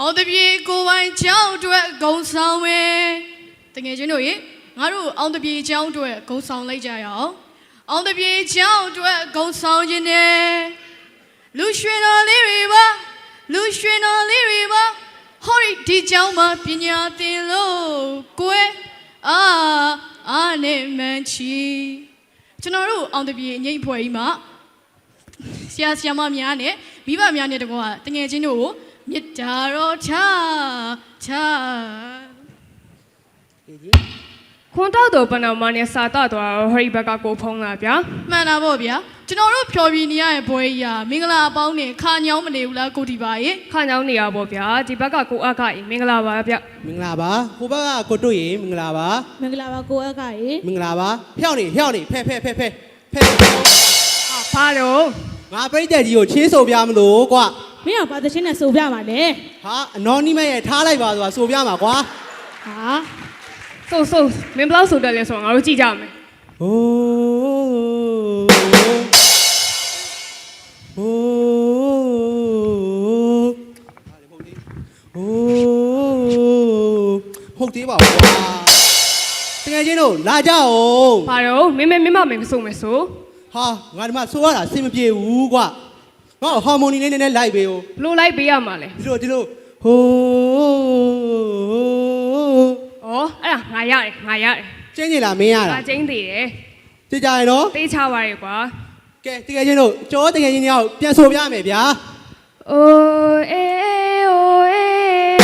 အောင်တပြေကိုပိုင်ချောင်းအတွက်ဂုံဆောင်မယ်တကယ်ချင်းတို့ရေငါတို့အောင်တပြေချောင်းအတွက်ဂုံဆောင်လိုက်ကြရအောင်အောင်တပြေချောင်းအတွက်ဂုံဆောင်ခြင်းနဲ့လူရွှေတော်လေးတွေပါလူရွှေတော်လေးတွေပါဟောဒီဒီချောင်းမှာပညာသင်လို့ကိုယ်အာအာနေမန်ချီကျွန်တော်တို့အောင်တပြေငိမ့်ဖွဲ့ကြီးမှာဆရာဆရာမများနဲ့မိဘများနဲ့တကွာတငယ်ချင်းတို့ကို မေတ္တာတော်ချချခွန်တောက်တော်ပဏာမနဲ့စာတတော်ဟရိဘက်ကကိုဖုံးလာဗျာမှန်တာပေါ့ဗျာကျွန်တော်တို့ဖြော်ပြနေရတဲ့ဘွဲကြီးဟာမင်္ဂလာအပေါင်းနဲ့ခါညောင်းမနေဘူးလားကိုဒီပါရေခါညောင်းနေရပေါ့ဗျာဒီဘက်ကကိုအခအင်မင်္ဂလာပါဗျမင်္ဂလာပါဟိုဘက်ကကိုတို့ရေမင်္ဂလာပါမင်္ဂလာပါကိုအက်ကရေမင်္ဂလာပါဖျောက်နေဖျောက်နေဖဲဖဲဖဲဖဲဖဲဟာဘာလို့ ငါပြိတ္တကြီးကိုချင်းဆိုပြမလို့ကွာမင်းကဘာသချင်းနဲ့ဆိုပြပါလဲဟာအနော်နီမဲရဲ့ထားလိုက်ပါဆိုတာဆိုပြမှာကွာဟာဆိုဆိုမင်းဘလောက်ဆိုတယ်လဲဆိုတော့ငါတို့ကြည့်ကြမယ်ဟိုးဟိုးဟိုးဟုတ်သေးပါကွာတကယ်ချင်းတို့လာကြအောင်ဘာလို့မင်းမမင်းမမင်းမဆိုမယ်ဆို ဟာငါဒီမှာဆိုရတာအဆင်မပြေဘူးကွာငါဟော်မိုနီလေးနည်းနည်းလိုက်ပေးဦးဘလို့လိုက်ပေးရမှာလဲဒီလိုဒီလိုဟိုးဩအဲ့ဒါငါရတယ်ငါရတယ်ကျင်းကြီးလားမင်းရငါတာချင်းသေးတယ်ကြည်ကြရင်နော်သေးချပါရဲ့ကွာကဲတကယ်ချင်းတို့ကြောတကယ်ချင်းတွေပြန်ဆိုပြမယ်ဗျာအိုအေအိုအေအို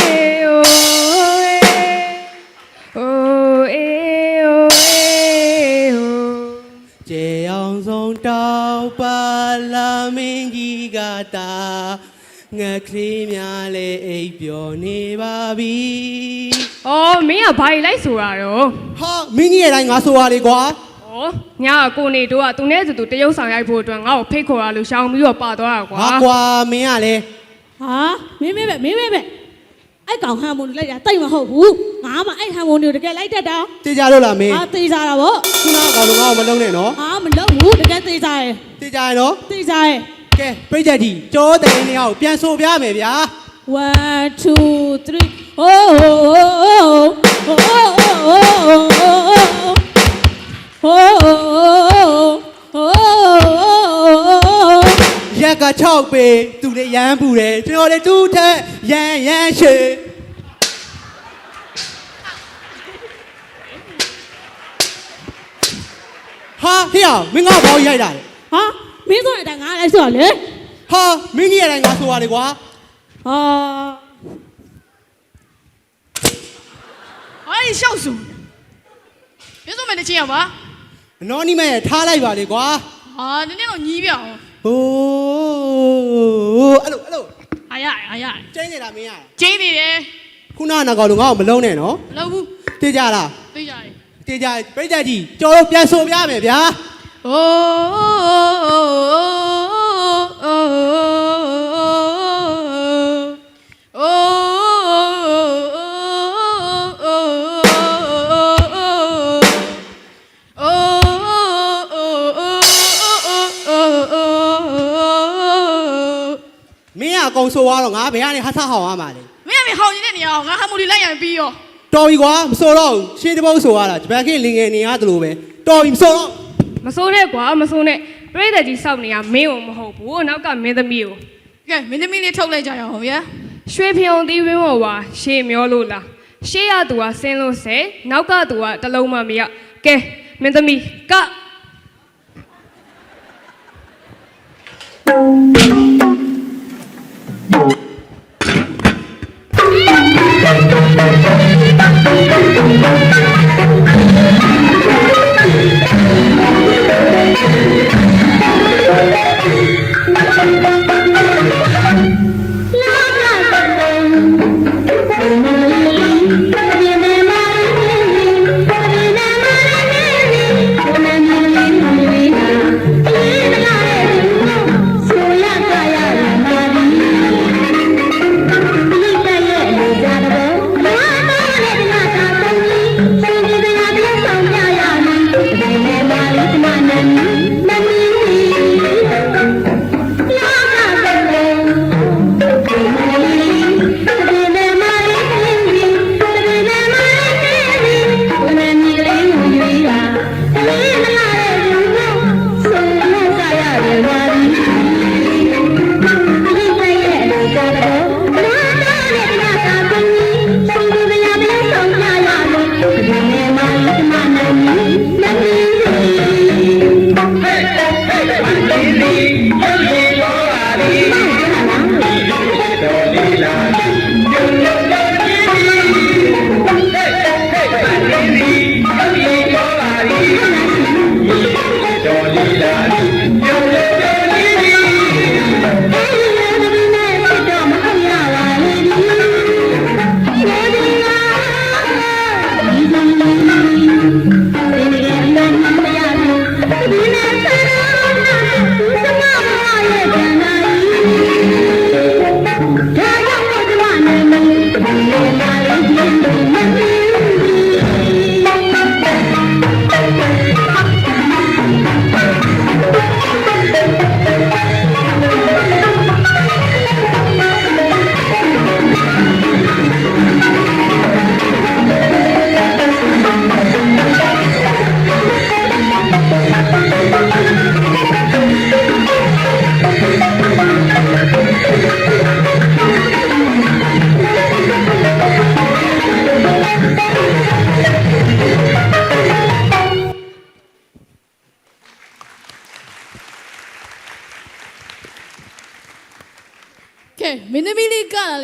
ကြီးကတာငါကလေးများလဲအိပ်ပျော်နေပါပြီ။အော်မင်းကဘာကြီးလိုက်ဆိုတာတော့ဟာမင်းကြီးရဲ့တိုင်းငါဆိုရလေကွာ။အော်ညာကကိုနေတို့ကသူနဲ့သူသူတရုပ်ဆောင်ရိုက်ဖို့အတွက်ငါ့ကိုဖိတ်ခေါ်ရလို့ရှောင်ပြီးတော့ပါသွားတာကွာဟာကွာမင်းကလည်းဟာမင်းမေးပဲမင်းမေးပဲအဲ့ကောင်ဟန်မုန်လိုက်တာတိတ်မဟုတ်ဘူးငါမှအဲ့ဟန်မုန်ကိုတကယ်လိုက်တတ်တာကြည်ကြလို့လားမင်းဟာသေးစားတာဗောခုနကောင်လုံးငါ့ကိုမလုံးနဲ့နော်ဟာမလုပ်ဘူးတကယ်သေးစားရယ်ကြည်ကြရင်နော်သေးစားရယ် ကဲပြိတ္တကြီးကြောတကယ်ချင်းတွေပြန်ဆိုပြမယ်ဗျာ1 2 3 oh oh oh oh ရက်က6ပေသူလည်းရမ်းပူတယ်ကျွန်တော်လည်းတူးထက်ရမ်းရမ်းရှေဟာဟေ့အောင်မင်းငါဘောရိုက်တာလေဟာ မင်းဆိုရင်ဒါငါလည်းဆိုရလေဟာမင်းကြီးရတိုင်းငါဆိုရတယ်ကွာဟာဟိုင်းရှောက်စုပြစုံမယ်တချင်းရပါအနော်နီမဲထားလိုက်ပါလေကွာဟာနည်းနည်းတော့ညီးပြအောင်ဟိုးအဲ့လိုအဲ့လိုဟာရဟာရကျင်းနေတာမင်းရတာကျင်းနေတယ်ခုနကနောက်ကောင်လုံးငါ့ကိုမလုံးနဲ့နော်မလုပ်ဘူးတေးကြလားသိကြတယ်တေးကြပြိတ္တကြီးကြော်တော့ပြန်ဆိုပြမယ်ဗျာ โอ้မင်းကအကုန်ဆိုးသွားတော့ငါဘယ်ကနေဟတ်ဆက်ဟောင်ရမှာလဲမင်းကမဟောင်းနေတဲ့နေရာကိုငါဟာမူလီလိုက်ရံပြီးရောတော်ပြီကွာမဆိုးတော့ဘူးရှင်းတပုတ်ဆိုးရတာဂျပန်ကလင်ငယ်နေရတယ်လို့ပဲတော်ပြီမဆိုးတော့ မစိုးနဲ့ကွာမစိုးနဲ့ပြိတ္တကြီးစောက်နေရမင်းကိုမဟုတ်ဘူးနောက်ကမင်းသမီးကိုကဲမင်းသမီးလေးထုတ်လိုက်ကြရအောင်ဗျာရွှေဖြုံသီးဝင်းဝဝါရှေ့မျောလို့လားရှေ့ရသူကဆင်းလို့ဆဲနောက်ကသူကတလုံးမမရကဲမင်းသမီးက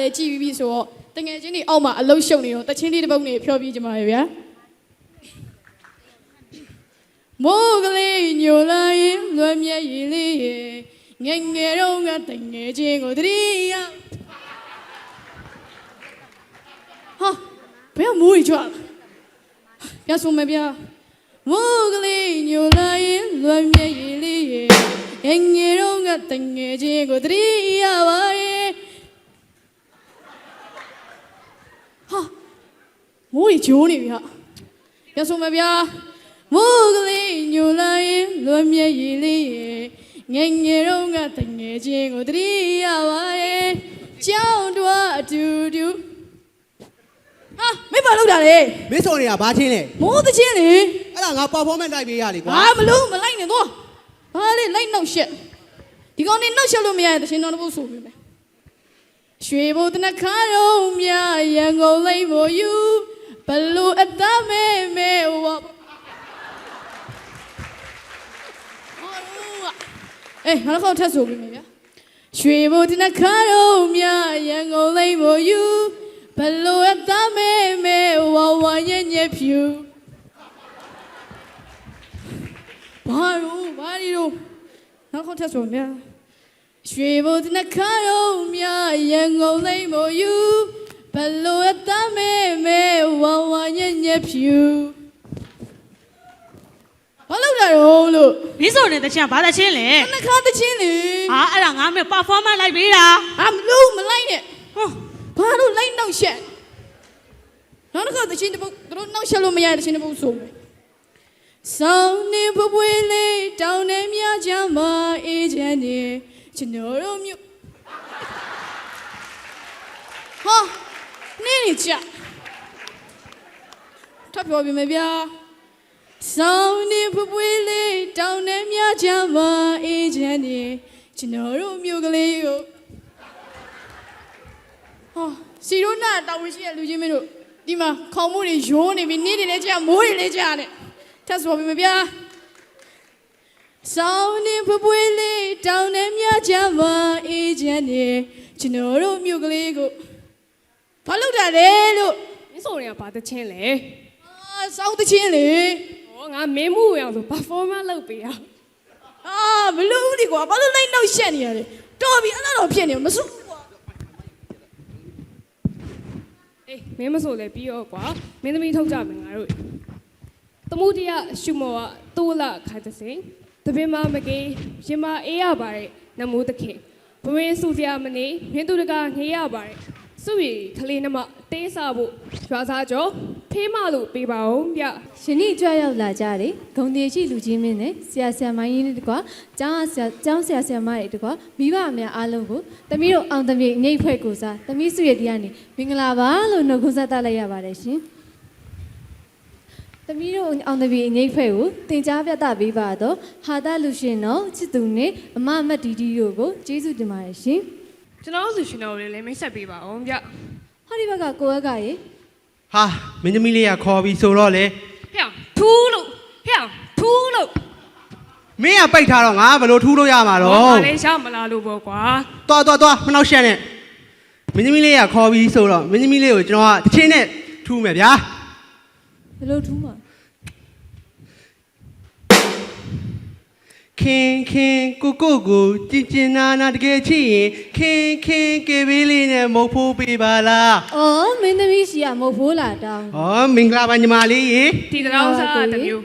လေးကလည်းကြည်ပြီးပြီဆိုတော့တငယ်ချင်းတွေအောက်မှာအလုံးရှုံနေတော့တချင်းလေးတစ်ပုတ်နေဖြောပြီးကြမှာပဲဗျာမိုးကလေးညိုလာရင်လွမ်းမြဲရည်လေးရေငယ်ငယ်တော့ကတငယ်ချင်းကိုတတိယဟာဘယ်ကမိုးကြီးကြွားပြဆိုမယ်ဗျာမိုးကလေးညိုလာရင်လွမ်းမြဲရည်လေးရေငယ်ငယ်တော့ကတငယ်ချင်းကိုတတိယပါရဲ့ ဟာ မိုးကြီးဂျိုးနေပြီဟာရဆိုမဗျာမိုးကလေးညိုလာရင်လွမ်းမြဲရည်လေးရေငယ်ငယ်တော့ကတငယ်ချင်းကိုတတိယပါရဲ့ကြောင်းတော့အတူတူဟာမေပါလောက်တာလေမင်းဆိုနေတာဘာချင်းလဲမိုးသချင်းလေအဲ့ဒါငါ performance လိုက်ပေးရလေကွာဟာမလို့မလိုက်နဲ့တော့ဘာလေလိုက်နှောက်ရှက်ဒီကောင်နေနှောက်ရှက်လို့မရရင်တချင်းတော်တစ်ပုတ်ဆိုပြီမယ်ရွှေဘုတ်တနခါတော့မြရန်ကုန်လိမ့်ဖို့ယူ ဘလို့အသားမဲမဲဝါအေးငါတော့ထပ်ဆိုပြီမယ်ဗျာရွှေဘုတ်တနခါတော့မြရန်ကုန်လိမ့်ဖို့ယူဘလို့အသားမဲမဲဝါဝါညံ့ညံ့ဖြူဘာလို့ဘာလို့လို့နောက်ခေါက်ထက်ဆိုမြာရွှေဘုတ်နှခါတော့မြရန်ကုန်လိမ့်မို့ယူဘလို့အသားမဲမဲဝါဝါညံ့ညံ့ ဖြူဘာလို့လဲတော့လို့မင်းဆိုတဲ့တချင်ကဘာတချင်လဲနှခါတချင်းလေဟာအဲ့ဒါငါမေ performance လိုက်ပေးတာအမလို့မလိုက်နဲ့ဟောဘာလို့လိုက်နှောက်ရှက်နောက်တစ်ခါတချင်းတစ်ပုတ်တို့နှောက်ရှက်လို့မရတဲ့တချင်းတစ်ပုတ်ဆိုမယ်ဆောင်းနေပပွေးလေးတောင်းနေမြချမ်းမအေးချမ်းနေကျွန်တော်တို့မြို့ဟာနင်းနေကြ ထပ်ပြောပြမယ်ဗျာဆောင်းနေပပွေးလေးတောင်းနေမြချမ်းမအေးချမ်းနေကျွန်တော်တို့မြို့ကလေးကိုဟာစီရိုးနာတာဝန်ရှိတဲ့လူချင်းမင်းတို့ဒီမှာခေါင်းမိုးတွေယိုးနေပြီနေ့တွေလည်းကြာမိုးတွေလည်းကြာနဲ့ထပ်ဆိုပြီမဗျာဆောင်းနေပပွေးလေးတောင်းနေမြချမ်းမအေးချမ်းနေကျွန်တော်တို့မြို့ကလေးကိုဘာလုပ်တာလဲလို့မင်းဆိုရင်ကဘာတချင်းလဲအာ စောင်းတချင်းလေဟောငါမင်းမှုဝင်အောင်ဆို performance လုပ်ပေးရအာဘလို့ဦးဒီကွာဘာလို့လိုက်နောက်ရှက်နေရလဲတော်ပြီအဲ့လိုတော့ဖြစ်နေမစိုးဘူးကွာအေးမင်းမဆိုလဲပြီးတော့ကွာမင်းသမီးထုတ်ကြမယ်ငါတို့တမှုတရရှုမောကတူလာခိုင်တဲ့စင်တပင်မမကေးရင်မအေးရပါတယ်နမိုးသခင်ဘဝင်းစုစရာမနေမြင်းသူတကငေးရပါတယ် စုရီခလေးနမတေးစားဖို့ရွာစားကြောဖေးမလို့ပေးပါဦးဗျရှင်ဤကြွရောက်လာကြတယ်ဂုံတီရှိလူကြီးမင်းနဲ့ဆရာဆရာမကြီးတွေတကွာကျောင်းဆရာကျောင်းဆရာဆရာမတွေတကွာမိဘအများအားလုံးကိုတမီးတို့အောင်တမီးငိတ်ဖွဲ့ကိုစားတမီးစုရဲ့တရားနေမင်္ဂလာပါလို့နှုတ်ခွန်းဆက်တတ်လိုက်ရပါတယ်ရှင်တမီးတို့အောင်တမီးငိတ်ဖွဲ့ကိုတင် जा ပြသပေးပါတော့ဟာတာလူရှင်တော်ချစ်သူနဲ့အမမတ်ဒီဒီတို့ကိုကျေးဇူးတင်ပါတယ်ရှင် ကျွန်တော်တို့လူရှင်တော်တွေလည်းမိတ်ဆက်ပေးပါဦးဗျဟောဒီဘက်ကကိုယ့်အကရေဟာမင်းသမီးလေးကခေါ်ပြီးဆိုတော့လေဟဲ့ထူးလို့ဟဲ့ထူးလို့မင်းကပိတ်ထားတော့ငါဘယ်လိုထူးလို့ရမှာတော့ဘာလဲရှောက်မလားလို့ပေါ့ကွာသွားသွားသွားမနှောက်ရှက်နဲ့မင်းသမီးလေးကခေါ်ပြီးဆိုတော့မင်းသမီးလေးကိုကျွန်တော်ကတစ်ချင်းနဲ့ထူးမယ်ဗျာဘယ်လိုထူးမှာ ခင်ခင်ကိုကိုကိုကြင်ကျင်နာနာတကယ်ချစ်ရင်ခင်ခင်ကေဘေးလေးနဲ့မဟုတ်ဖို့ပေးပါလားအော်မင်းသမီးရှိရမဟုတ်ဘူးလားတောင်း။ဩမင်္ဂလာပါညီမလေးရေဒီတောင်စားတစ်မျိုး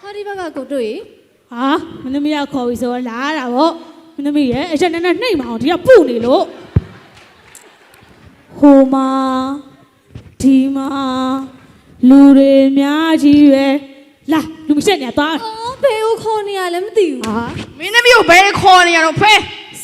ဟောဒီဘက်ကကိုတို့ရေဟာမင်းသမီးကခေါ်ပြီးဆိုတော့လာတာဗောမင်းသမီးရဲ့အချက်နဲ့နဲ့နှိမ့်မအောင်ဒီကပုတ်နေလို့ဟိုမှာဒီမှာလူတွေအများကြီးပဲလာလူမရှက်နေသွား အော် ဘယ်ကိုခေါ်နေရလဲမသိဘူးဟာမင်းသမီးကိုဘယ်ခေါ်နေရတော့ဖဲ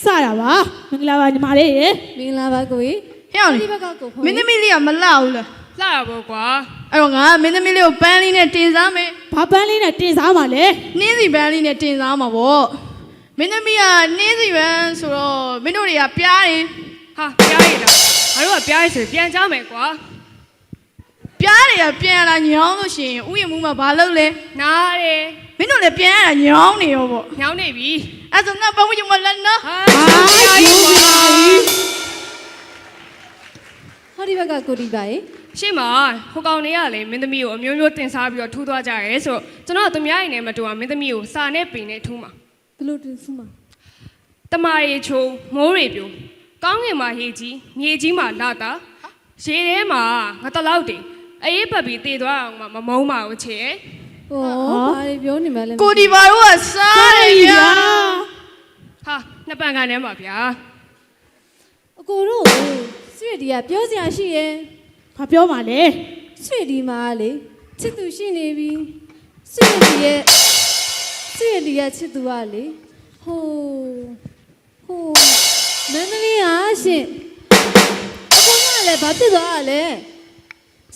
စတာပါမင်္ဂလာပါညီမလေးရေမင်္ဂလာပါကိုကြီးဟဲ့အောင်ဒီဘက်ကကိုခေါ်မင်းသမီးလေးကမလှဘူးလားလှရပေါ့ကွာအဲ့တော့ငါမင်းသမီးလေးကိုပန်းလေးနဲ့တင်စားမယ်ဘာပန်းလေးနဲ့တင်စားပါလဲနှင်းစီပန်းလေးနဲ့တင်စားမှာပေါ့မင်းသမီးကနှင်းစီပန်းဆိုတော့မင်းတို့တွေကပြားတယ်ဟာပြားရည်လားငါတို့ကပြားရည်ဆိုပြန်ကြမယ်ကွာပြားတွေကပြန်လာညောင်းလို့ရှိရင်ဥယျာဉ်မှုမှာဘာလုပ်လဲနားတယ်မ င်းတို့လည်းပြန်ရတာညောင်းနေရောပေါ့ညောင်းနေပြီအဲ့ဆိုငါပတ်ဝန်းကျင်မှာလက်နော်ဟာပြားရည်ကွာဘက်ကကိုတီပါရေရှေ့မှာဟိုကောင်တွေကလည်းမင်းသမီးကိုအမျိုးမျိုးတင်စားပြီးတော့ထူးသွားကြရဲဆိုတော့ကျွန်တော်သူများရင်နဲ့မတူအောင်မင်းသမီးကိုစာနဲ့ပင်နဲ့ထူးမှာဘလို့တင်စမှာတမာရီချိုးမိုးရီပြိုကောင်းငင်မှာရေကြီးမြေကြီးမှာလာတာရေထဲမှာငါတလောက်တင်အေးပတ်ပြီးတည်သွားအောင်မှမမုန်းပါဘူးချေရဲ့ ဟောဘာတွေပြောနေမှလဲကိုဒီပါတို့ကစားတယ်ဗျာဟာနှစ်ပန်ကန်ထဲမှာဗျာအကိုတို့ဆွေဒီကပြောစရာရှိရဲ့ဘာပြောမှလဲဆွေဒီမှာလေချစ်သူရှိနေပြီဆွေဒီရဲ့ဆွေဒီရဲ့ချစ်သူကလေဟိုဟိုမန္တလေးဟာရှင်အကိုကလည်းဘာဖြစ်သွားတာလဲ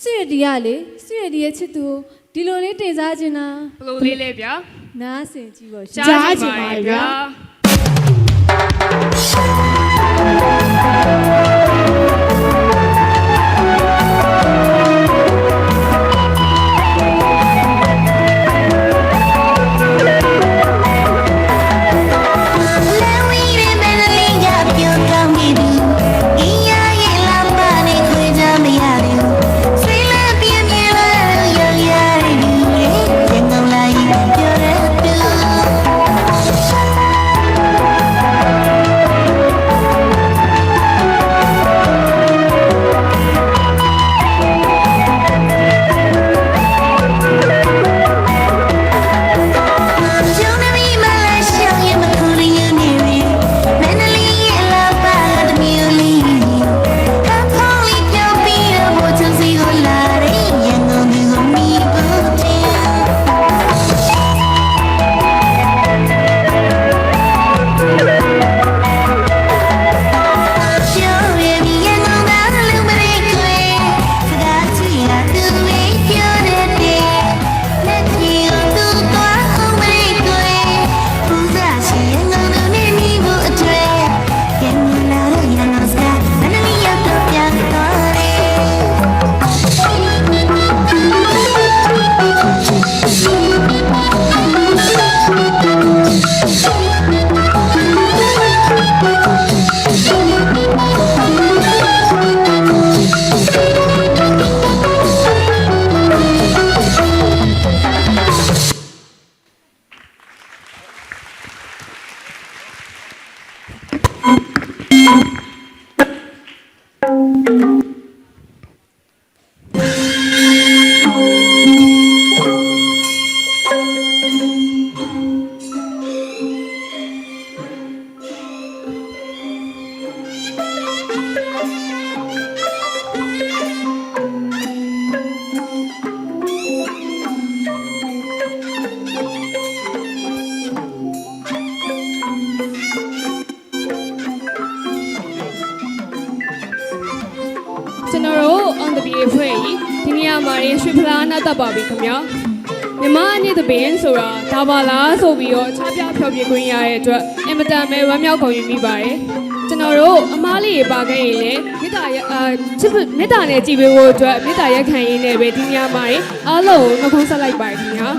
ဆွေဒီကလေဆွေဒီရဲ့ချစ်သူကို ဒီလိုလေးတင်စားခြင်းတာဘလို့လေးလဲဗျာနားဆင်ကြည့်ပါရှင်ကြားချင်ပါရဲ့ဗျာ ရာမှာရင်းရွှေဖလားနာတက်ပါပြီခင်ဗျာမြမအနည်းတပင်ဆိုတာဒါပါလားဆိုပြီးတော့ချားပြဖျော်ပြခွင့်ရတဲ့အတွက်အင်မတန်ပဲဝမ်းမြောက်ကုန်ရမိပါတယ်ကျွန်တော်တို့အမားလေးပါခဲ့ရင်လေမေတ္တာရအာချစ်မေတ္တာနဲ့ကြည်ပေးဖို့အတွက်မေတ္တာရက်ခံရင်းနဲ့ပဲဒီနေရာမှာရင်းအားလုံးကိုနှုတ်ခွန်းဆက်လိုက်ပါတယ်ခင်ဗျာ